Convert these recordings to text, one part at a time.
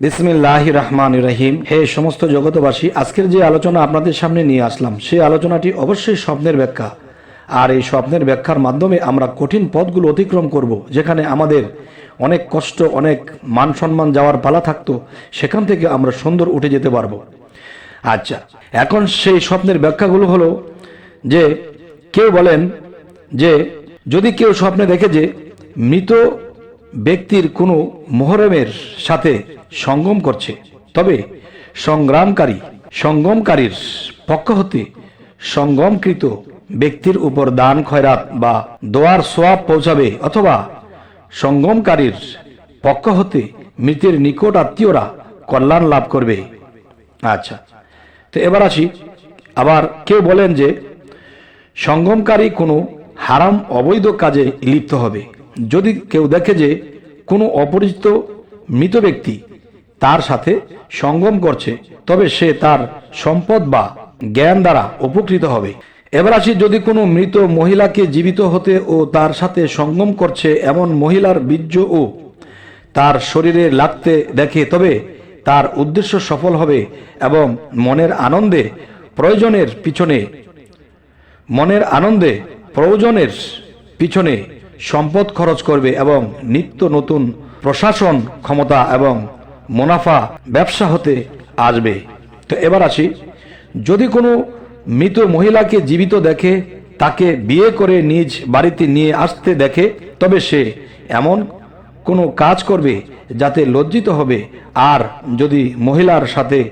বিসমিল্লাহ রহমান রহিম। হে সমস্ত জগতবাসী আজকের যে আলোচনা আপনাদের সামনে নিয়ে আসলাম সেই আলোচনাটি অবশ্যই স্বপ্নের ব্যাখ্যা। আর এই স্বপ্নের ব্যাখ্যার মাধ্যমে আমরা কঠিন পথগুলো অতিক্রম করব, যেখানে আমাদের অনেক কষ্ট, অনেক মান সম্মান যাওয়ার পালা থাকতো, সেখান থেকে আমরা সুন্দর উঠে যেতে পারব। আচ্ছা এখন সেই স্বপ্নের ব্যাখ্যাগুলো হলো যে, কেউ বলেন যে, যদি কেউ স্বপ্নে দেখে যে, মৃত ব্যক্তির কোনো মোহরমের সাথে সঙ্গম করছে। তবে সংগ্রামকারী, সঙ্গমকারীর পক্ষ হতে সঙ্গমকৃত ব্যক্তির উপর দান, খয়রাত বা দোয়ার সোয়াব পৌঁছাবে অথবা সঙ্গমকারীর পক্ষ হতে মৃতের নিকট আত্মীয়রা কল্যাণ লাভ করবে। আচ্ছা তো এবার আসি। আবার কেউ বলেন যে সঙ্গমকারী কোনো হারাম, অবৈধ কাজে লিপ্ত হবে। যদি কেউ দেখে যে কোনো অপরিচিত মৃত ব্যক্তি তার সাথে সঙ্গম করছে, তবে সে তার সম্পদ বা জ্ঞান দ্বারা উপকৃত হবে। এবার আসি, যদি কোনো মৃত মহিলাকে জীবিত হতে ও তার সাথে সঙ্গম করছে এমন মহিলার বীর্য ও তার শরীরে লাগতে দেখে, তবে তার উদ্দেশ্য সফল হবে এবং মনের আনন্দে প্রয়োজনের পিছনে, মনের আনন্দে প্রয়োজনের পিছনে সম্পদ খরচ করবে এবং নিত্য নতুন প্রশাসন ক্ষমতা এবং মুনাফা ব্যবসা হতে আসবে। তো এবার আসি, যদি কোনো মৃত মহিলাকে জীবিত দেখে, তাকে বিয়ে করে নিজ বাড়িতে নিয়ে আসতে দেখে, তবে সে এমন কোনো কাজ করবে যাতে লজ্জিত হবে? আর যদি মহিলার সাথে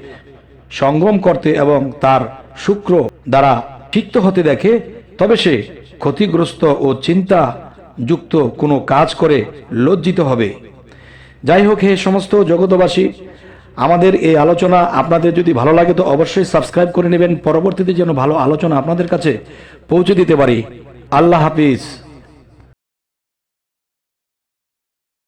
সঙ্গম করতে এবং তার শুক্র দ্বারা তিক্ত হতে দেখে, তবে সে ক্ষতিগ্রস্ত ও চিন্তা যুক্ত কোনো কাজ করে লজ্জিত হবে। যাই হোক, হে সমস্ত জগতবাসী আমাদের এই আলোচনা আপনাদের যদি ভালো লাগে, তো অবশ্যই সাবস্ক্রাইব করে নেবেন। পরবর্তীতে যেন ভালো আলোচনা আপনাদের কাছে পৌঁছে দিতে পারি। আল্লাহ হাফিজ।